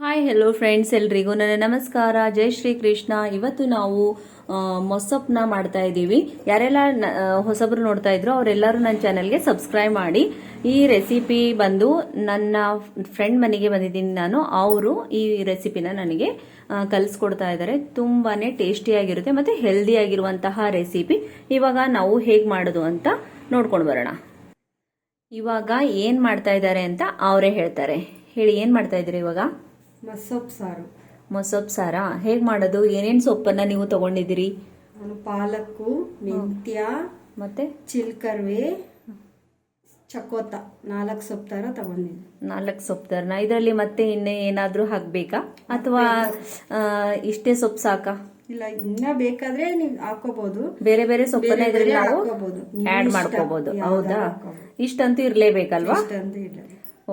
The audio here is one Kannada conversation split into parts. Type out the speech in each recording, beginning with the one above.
ಹಾಯ್ ಹೆಲೋ ಫ್ರೆಂಡ್ಸ್ ಎಲ್ರಿಗೂ ನನ್ನ ನಮಸ್ಕಾರ. ಜೈ ಶ್ರೀ ಕೃಷ್ಣ ಇವತ್ತು ನಾವು ಮೊಸಪ್ನ ಮಾಡ್ತಾ ಇದ್ದೀವಿ. ಯಾರೆಲ್ಲ ಹೊಸಬ್ರು ನೋಡ್ತಾ ಇದ್ರು ಅವರೆಲ್ಲರೂ ನನ್ನ ಚಾನಲ್ಗೆ ಸಬ್ಸ್ಕ್ರೈಬ್ ಮಾಡಿ. ಈ ರೆಸಿಪಿ ಬಂದು ನನ್ನ ಫ್ರೆಂಡ್ ಮನೆಗೆ ಬಂದಿದ್ದೀನಿ ನಾನು. ಅವರು ಈ ರೆಸಿಪಿನ ನನಗೆ ಕಲಿಸ್ಕೊಡ್ತಾ ಇದ್ದಾರೆ. ತುಂಬಾ ಟೇಸ್ಟಿಯಾಗಿರುತ್ತೆ ಮತ್ತು ಹೆಲ್ದಿ ಆಗಿರುವಂತಹ ರೆಸಿಪಿ ಇವಾಗ ನಾವು ಹೇಗೆ ಮಾಡೋದು ಅಂತ ನೋಡ್ಕೊಂಡು ಬರೋಣ. ಇವಾಗ ಏನು ಮಾಡ್ತಾ ಇದ್ದಾರೆ ಅಂತ ಅವರೇ ಹೇಳ್ತಾರೆ. ಹೇಳಿ, ಏನು ಮಾಡ್ತಾ ಇದ್ದೀರಿ ಇವಾಗ? ಮಸೊಪ್ಪು ಸಾರು. ಮೊಸಪ್ ಸಾರ? ಹೇಗ್ ಮಾಡೋದು? ಏನೇನ್ ಸೊಪ್ಪನ್ನ ನೀವು ತಗೊಂಡಿದ್ದೀರಿ? ನಾನು ಪಾಲಕ್ಕು ಮೆಂತ್ಯ ಮತ್ತೆ? ಚಿಲ್ಕರ್ವೆ ಚಕೋತ ನಾಲ್ಕು ಸೊಪ್ಪು ಥರ ತಗೊಂಡಿದ್ದೆ. ನಾಲ್ಕು ಸೊಪ್ಪು ತರನ? ಇದರಲ್ಲಿ ಮತ್ತೆ ಇನ್ನೇ ಏನಾದ್ರೂ ಹಾಕ್ಬೇಕಾ? ಅಥವಾ ಇಷ್ಟೇ ಸೊಪ್ಪು ಸಾಕಾ? ಇಲ್ಲ ಇನ್ನ ಬೇಕಾದ್ರೆ ನೀವು ಹಾಕೋಬಹುದು ಬೇರೆ ಬೇರೆ ಸೊಪ್ಪನ್ನ ಇದರಲ್ಲಿ ನಾವು ಆಡ್. ಮಾಡ್ಕೋಬಹುದು ಹೌದಾ. ಇಷ್ಟಂತೂ ಇರ್ಲೇಬೇಕಲ್ವಾ? ಇಷ್ಟಂತೂ ಇಲ್ಲ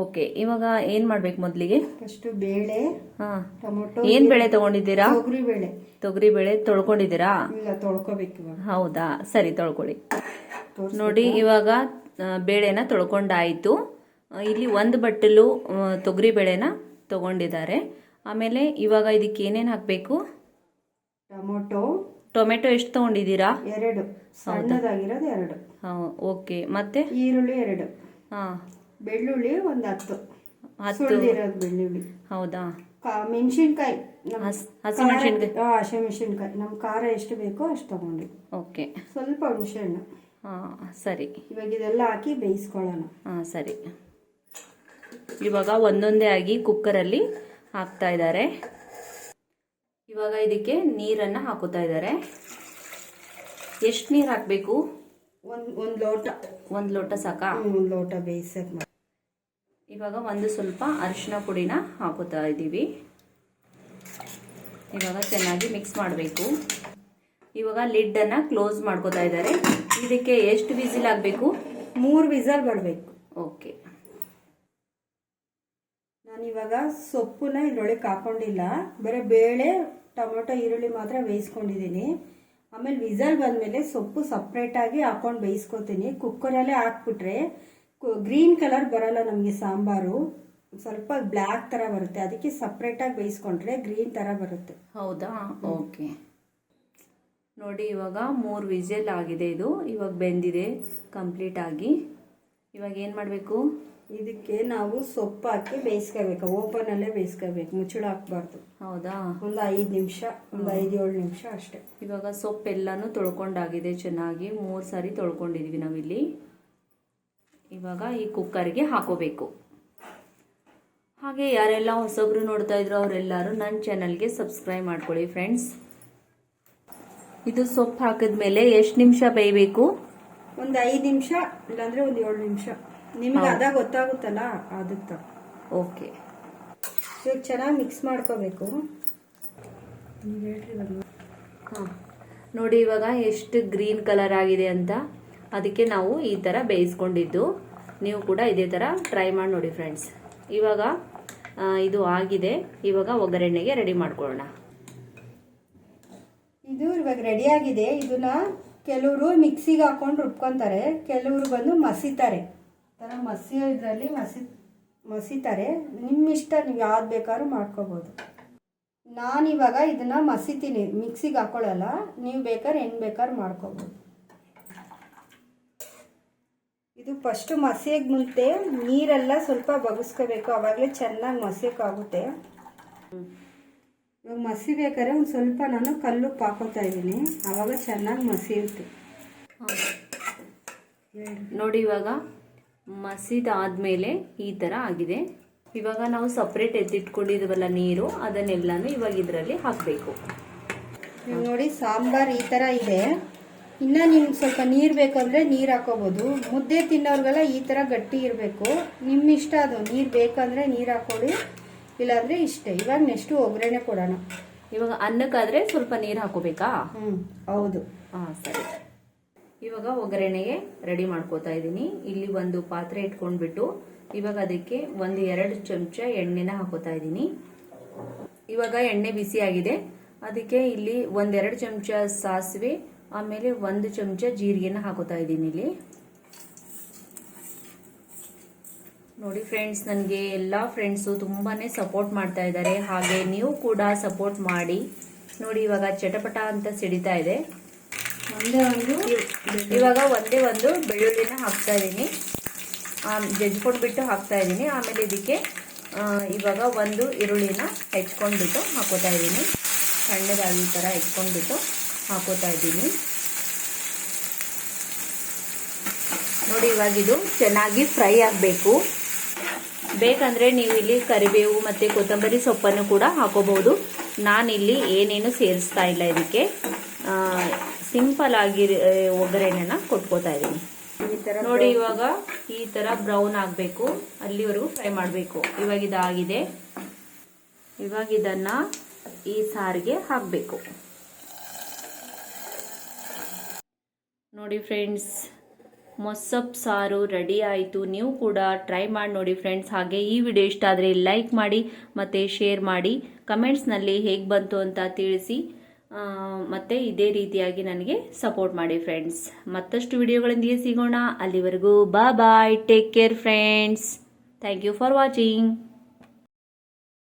ಓಕೆ ಇವಾಗ ಏನ್ ಮಾಡ್ಬೇಕು ಮೊದ್ಲಿಗೆ? ಫಸ್ಟ್ ಬೇಳೆ ಹಾಂ. ಟೊಮೊಟೊ ಏನ್ ಬೇಳೆ ತಗೊಂಡಿದ್ದೀರಾ? ತೊಗರಿ ಬೇಳೆ. ತೊಗರಿ ಬೇಳೆ ತೊಳ್ಕೊಂಡಿದ್ದೀರಾ? ಇಲ್ಲ ತೊಳ್ಕೊಬೇಕು ಇವಾಗ. ಹೌದಾ? ಸರಿ ತೊಳ್ಕೊಳ್ಳಿ. ನೋಡಿ ಇವಾಗ ಬೇಳೆನ ತೊಳ್ಕೊಂಡಾಯ್ತು. ಇಲ್ಲಿ ಒಂದು ಬಟ್ಟಲು ತೊಗರಿ ಬೇಳೆನ ತಗೊಂಡಿದ್ದಾರೆ. ಆಮೇಲೆ ಇವಾಗ ಇದಕ್ಕೆ ಏನೇನು ಹಾಕಬೇಕು? ಟೊಮೊಟೊ. ಟೊಮೆಟೊ ಎಷ್ಟು ತಗೊಂಡಿದ್ದೀರಾ? ಎರಡು. ಸಣ್ಣದಾಗಿರೋದು ಎರಡು. ಓಕೆ. ಮತ್ತೆ? ಈರುಳ್ಳಿ ಎರಡು. ಹಾಂ. ಬೆಳ್ಳುಳ್ಳಿ ಒಂದು ಹತ್ತು. ಹತ್ತು. ಸುಳ್ದಿರೋದು ಬೆಳ್ಳುಳ್ಳಿ. ಹೌದಾ? ಕಾ- ಮೆಣಸಿನ್ಕಾಯಿ. ಹಸಿ ಹಸ್ ಹಸಿಮೆಣಸಿನ್ಕಾಯಿ ಹಾ, ಹಸಿಮೆಣಸಿನ್ಕಾಯಿ ನಮ್ಮ ಖಾರ ಎಷ್ಟು ಬೇಕೋ ಅಷ್ಟು ತಗೊಂಡು. ಓಕೆ. ಸ್ವಲ್ಪ ಹುಣಸೆಹಣ್ಣು. ಹಾಂ ಸರಿ. ಇವಾಗ ಇದೆಲ್ಲ ಹಾಕಿ ಬೇಯಿಸ್ಕೊಳ್ಳೋಣ. ಹಾಂ ಸರಿ. ಇವಾಗ ಒಂದೊಂದೇ ಆಗಿ ಕುಕ್ಕರಲ್ಲಿ ಹಾಕ್ತಾ ಇದ್ದಾರೆ. ಇವಾಗ ಇದಕ್ಕೆ ನೀರನ್ನು ಹಾಕುತ್ತಾ ಇದ್ದಾರೆ. ಎಷ್ಟು ನೀರು ಹಾಕಬೇಕು? ಒಂದು ಒಂದು ಲೋಟ. ಒಂದು ಲೋಟ ಸಾಕಾ? ಒಂದು ಲೋಟ ಬೇಯಿಸಕ್ ಮಾಡಿ ಇವಾಗ ಒಂದು ಸ್ವಲ್ಪ ಅರಿಶಿನ ಪುಡಿನ ಹಾಕುತ್ತಾ ಇದ್ದೀವಿ. ಇವಾಗ ಚೆನ್ನಾಗಿ ಮಿಕ್ಸ್ ಮಾಡಬೇಕು. ಇವಾಗ ಲಿಡ್ಡನ್ನು ಕ್ಲೋಸ್ ಮಾಡ್ಕೋತಾ ಇದ್ದಾರೆ. ಇದಕ್ಕೆ ಎಷ್ಟು ವಿಸಿಲ್ ಆಗಬೇಕು ಮೂರು ವಿಸಲ್ ಬರಬೇಕು. ಓಕೆ ನಾನು ಸೊಪ್ಪನ್ನ ಇದರೊಳಗೆ ಇದ್ರೊಳಗೆ ಹಾಕೊಂಡಿಲ್ಲ ಬರೀ ಬೇಳೆ ಟೊಮೊಟೊ ಈರುಳ್ಳಿ ಮಾತ್ರ ಬೇಯಿಸ್ಕೊಂಡಿದ್ದೀನಿ. ಆಮೇಲೆ ವಿಸಲ್ ಬಂದಮೇಲೆ ಸೊಪ್ಪು ಸಪ್ರೇಟಾಗಿ ಹಾಕೊಂಡು ಬೇಯಿಸ್ಕೊತೀನಿ. ಕುಕ್ಕರಲ್ಲೇ ಹಾಕ್ಬಿಟ್ರೆ ಗ್ರೀನ್ ಕಲರ್ ಬರಲ್ಲ ನಮಗೆ ಸಾಂಬಾರು. ಸ್ವಲ್ಪ ಬ್ಲ್ಯಾಕ್ ತರ ಬರುತ್ತೆ. ಅದಕ್ಕೆ ಸಪ್ರೇಟ್ ಆಗಿ ಬೇಯಿಸ್ಕೊಂಡ್ರೆ ಗ್ರೀನ್ ತರ ಬರುತ್ತೆ. ಹೌದಾ? ಓಕೆ. ನೋಡಿ ಇವಾಗ ಮೂರು ವಿಜಲ್ ಆಗಿದೆ ಇದು. ಇವಾಗ ಬೆಂದಿದೆ ಕಂಪ್ಲೀಟ್ ಆಗಿ. ಇವಾಗ ಏನು ಮಾಡಬೇಕು? ಇದಕ್ಕೆ ನಾವು ಸೊಪ್ಪು ಹಾಕಿ ಬೇಯಿಸ್ಕೋಬೇಕು ಓಪನ್ ಅಲ್ಲೇ ಬೇಯಿಸ್ಕೋಬೇಕು ಮುಚ್ಚಳ ಹಾಕ್ಬಾರ್ದು. ಹೌದಾ? ಒಂದು ಐದು ನಿಮಿಷ ಒಂದು ಐದು ಏಳು ನಿಮಿಷ ಅಷ್ಟೇ. ಇವಾಗ ಸೊಪ್ಪೆಲ್ಲನೂ ತೊಳ್ಕೊಂಡಾಗಿದೆ ಚೆನ್ನಾಗಿ. ಮೂರು ಸಾರಿ ತೊಳ್ಕೊಂಡಿದ್ವಿ ನಾವಿಲ್ಲಿ. ಇವಾಗ ಈ ಕುಕ್ಕರ್ಗೆ ಹಾಕೋಬೇಕು. ಹಾಗೆ ಯಾರೆಲ್ಲ ಹೊಸಬ್ರು ನೋಡ್ತಾ ಇದ್ರು ಅವರೆಲ್ಲರೂ ನನ್ನ ಚಾನಲ್ಗೆ ಸಬ್ಸ್ಕ್ರೈಬ್ ಮಾಡ್ಕೊಳ್ಳಿ ಫ್ರೆಂಡ್ಸ್. ಇದು ಸೊಪ್ಪು ಹಾಕಿದ್ಮೇಲೆ ಎಷ್ಟು ನಿಮಿಷ ಬೇಯಬೇಕು? ಒಂದು ಐದು ನಿಮಿಷ ಇಲ್ಲಾಂದ್ರೆ ಒಂದು ಏಳು ನಿಮಿಷ. ನಿಮಗೆ ಅದ ಗೊತ್ತಾಗುತ್ತಲ್ಲ ಅದಕ್ಕೆ ಓಕೆ. ಇವಾಗ ಚೆನ್ನಾಗಿ ಮಿಕ್ಸ್ ಮಾಡ್ಕೋಬೇಕು. ಹಾಂ. ನೋಡಿ ಇವಾಗ ಎಷ್ಟು ಗ್ರೀನ್ ಕಲರ್ ಆಗಿದೆ ಅಂತ. ಅದಕ್ಕೆ ನಾವು ಈ ಥರ ಬೇಯಿಸ್ಕೊಂಡಿದ್ದು. ನೀವು ಕೂಡ ಇದೇ ಥರ ಟ್ರೈ ಮಾಡಿ ನೋಡಿ ಫ್ರೆಂಡ್ಸ್ ಇವಾಗ ಇದು ಆಗಿದೆ. ಇವಾಗ ಒಗ್ಗರಣೆಗೆ ರೆಡಿ ಮಾಡ್ಕೊಳ್ಳೋಣ. ಇದು ಇವಾಗ ರೆಡಿ ಆಗಿದೆ. ಇದನ್ನ ಕೆಲವರು ಮಿಕ್ಸಿಗೆ ಹಾಕೊಂಡು ರುಬ್ಕೊತಾರೆ. ಕೆಲವರು ಬಂದು ಮಸಿತಾರೆ. ಥರ ಮಸಿ ಇದರಲ್ಲಿ ಮಸಿ, ಮಸಿತಾರೆ. ನಿಮ್ಮ ಇಷ್ಟ, ನೀವು ಯಾವ್ದು ಬೇಕಾದ್ರೂ ಮಾಡ್ಕೋಬೋದು. ನಾನಿವಾಗ ಇದನ್ನ ಮಸಿತೀನಿ. ಮಿಕ್ಸಿಗೆ ಹಾಕೊಳ್ಳಲ್ಲ. ನೀವು ಬೇಕಾದ್ರೆ ಹೆಂಗೆ ಬೇಕಾದ್ರೂ ಮಾಡ್ಕೋಬೋದು. ಇದು ಫಸ್ಟು ಮಸಿಯಕ್ಕೆ ಮುಂಚೆ ನೀರೆಲ್ಲ ಸ್ವಲ್ಪ ಬಗ್ಗಿಸ್ಕೋಬೇಕು ಆವಾಗಲೇ ಚೆನ್ನಾಗಿ ಮಸಿಯೋಕ್ಕಾಗುತ್ತೆ ಇವಾಗ ಮಸಿಬೇಕಾದ್ರೆ ಒಂದು ಸ್ವಲ್ಪ ನಾನು ಕಲ್ಲು ಹಾಕೋತಾ ಇದ್ದೀನಿ. ಆವಾಗ ಚೆನ್ನಾಗಿ ಮಸಿಯುತ್ತೆ. ನೋಡಿ ಇವಾಗ ಮಸಿದಾದ್ಮೇಲೆ ಈ ಥರ ಆಗಿದೆ. ಇವಾಗ ನಾವು ಸಪ್ರೇಟ್ ಎತ್ತಿಟ್ಕೊಂಡಿದ್ವಲ್ಲ ನೀರು ಅದನ್ನೆಲ್ಲನೂ ಇವಾಗ ಇದರಲ್ಲಿ ಹಾಕಬೇಕು. ನೋಡಿ ಸಾಂಬಾರ್ ಈ ಥರ ಇದೆ. ಇನ್ನು ನಿಮ್ಗೆ ಸ್ವಲ್ಪ ನೀರು ಬೇಕಂದ್ರೆ ನೀರು ಹಾಕೋಬೋದು. ಮುದ್ದೆ ತಿನ್ನೋರ್ಗೆಲ್ಲ ಈ ಥರ ಗಟ್ಟಿ ಇರಬೇಕು. ನಿಮ್ಮ ಇಷ್ಟ ಅದು. ನೀರು ಬೇಕಂದರೆ ನೀರು ಹಾಕೊಳ್ಳಿ. ಇಲ್ಲಾಂದರೆ ಇಷ್ಟೇ. ಇವಾಗ ನೆಕ್ಸ್ಟು ಒಗ್ಗರಣೆ ಕೊಡೋಣ. ಇವಾಗ ಅನ್ನಕ್ಕಾದರೆ ಸ್ವಲ್ಪ ನೀರು ಹಾಕೋಬೇಕಾ? ಹ್ಞೂ ಹೌದು. ಹಾಂ ಸರಿ. ಇವಾಗ ಒಗ್ಗರಣೆಗೆ ರೆಡಿ ಮಾಡ್ಕೋತಾ ಇದ್ದೀನಿ. ಇಲ್ಲಿ ಒಂದು ಪಾತ್ರೆ ಇಟ್ಕೊಂಡ್ಬಿಟ್ಟು ಇವಾಗ ಅದಕ್ಕೆ ಒಂದು ಎರಡು ಚಮಚ ಎಣ್ಣೆನ ಹಾಕೋತಾ ಇದ್ದೀನಿ. ಇವಾಗ ಎಣ್ಣೆ ಬಿಸಿ ಆಗಿದೆ ಅದಕ್ಕೆ ಇಲ್ಲಿ ಒಂದೆರಡು ಚಮಚ ಸಾಸಿವೆ ಆಮೇಲೆ ಒಂದು ಚಮಚ ಜೀರಿಗೆನ ಹಾಕೋತಾ ಇದ್ದೀನಿ ಇಲ್ಲಿ. ನೋಡಿ ಫ್ರೆಂಡ್ಸ್ ನನಗೆ ಎಲ್ಲ ಫ್ರೆಂಡ್ಸು ತುಂಬಾ ಸಪೋರ್ಟ್ ಮಾಡ್ತಾ ಇದ್ದಾರೆ. ಹಾಗೆ ನೀವು ಕೂಡ ಸಪೋರ್ಟ್ ಮಾಡಿ. ನೋಡಿ ಇವಾಗ ಚಟಪಟ ಅಂತ ಸಿಡಿತಾ ಇದೆ. ಒಂದೇ ಒಂದು ಇವಾಗ ಒಂದೇ ಒಂದು ಬೆಳ್ಳುಳ್ಳಿನ ಹಾಕ್ತಾ ಇದ್ದೀನಿ. ಜಜ್ಕೊಂಡ್ಬಿಟ್ಟು ಹಾಕ್ತಾ ಇದ್ದೀನಿ. ಆಮೇಲೆ ಇದಕ್ಕೆ ಇವಾಗ ಒಂದು ಈರುಳ್ಳಿನ ಹೆಚ್ಕೊಂಡ್ಬಿಟ್ಟು ಹಾಕೋತಾ ಇದ್ದೀನಿ. ಸಣ್ಣದಾಗಿ ಈ ಥರ ಹೆಚ್ಕೊಂಡ್ಬಿಟ್ಟು. ಹಾಕೋತಾ ಇದ್ದೀನಿ ನೋಡಿ ಇವಾಗ ಇದು ಚೆನ್ನಾಗಿ ಫ್ರೈ ಆಗಬೇಕು. ಬೇಕಂದ್ರೆ ನೀವು ಇಲ್ಲಿ ಕರಿಬೇವು ಮತ್ತು ಕೊತ್ತಂಬರಿ ಸೊಪ್ಪನ್ನು ಕೂಡ ಹಾಕೋಬಹುದು. ನಾನಿಲ್ಲಿ ಏನೇನು ಸೇರಿಸ್ತಾ ಇಲ್ಲ ಇದಕ್ಕೆ. ಸಿಂಪಲ್ ಆಗಿ ಒಗ್ಗರಣೆನ ಕೊಟ್ಕೋತಾ ಇದ್ದೀನಿ ಈ ತರ ನೋಡಿ ಇವಾಗ ಈ ತರ ಬ್ರೌನ್ ಆಗಬೇಕು. ಅಲ್ಲಿವರೆಗೂ ಫ್ರೈ ಮಾಡಬೇಕು. ಇವಾಗ ಇದಾಗಿದೆ. ಇವಾಗ ಇದನ್ನ ಈ ಸಾರಿಗೆ ಹಾಕಬೇಕು. ನೋಡಿ ಫ್ರೆಂಡ್ಸ್, ಮೊಸಪ್ ಸಾರು ರೆಡಿ ಆಯಿತು. ನೀವು ಕೂಡ ಟ್ರೈ ಮಾಡಿ ನೋಡಿ ಫ್ರೆಂಡ್ಸ್. ಹಾಗೆ ಈ ವಿಡಿಯೋ ಇಷ್ಟ ಆದರೆ ಲೈಕ್ ಮಾಡಿ ಮತ್ತು ಶೇರ್ ಮಾಡಿ. ಕಮೆಂಟ್ಸ್ನಲ್ಲಿ ಹೇಗೆ ಬಂತು ಅಂತ ತಿಳಿಸಿ. ಮತ್ತು ಇದೇ ರೀತಿಯಾಗಿ ನನಗೆ ಸಪೋರ್ಟ್ ಮಾಡಿ ಫ್ರೆಂಡ್ಸ್. ಮತ್ತಷ್ಟು ವಿಡಿಯೋಗಳೊಂದಿಗೆ ಸಿಗೋಣ. ಅಲ್ಲಿವರೆಗೂ ಬಾ bye take care friends thank you for watching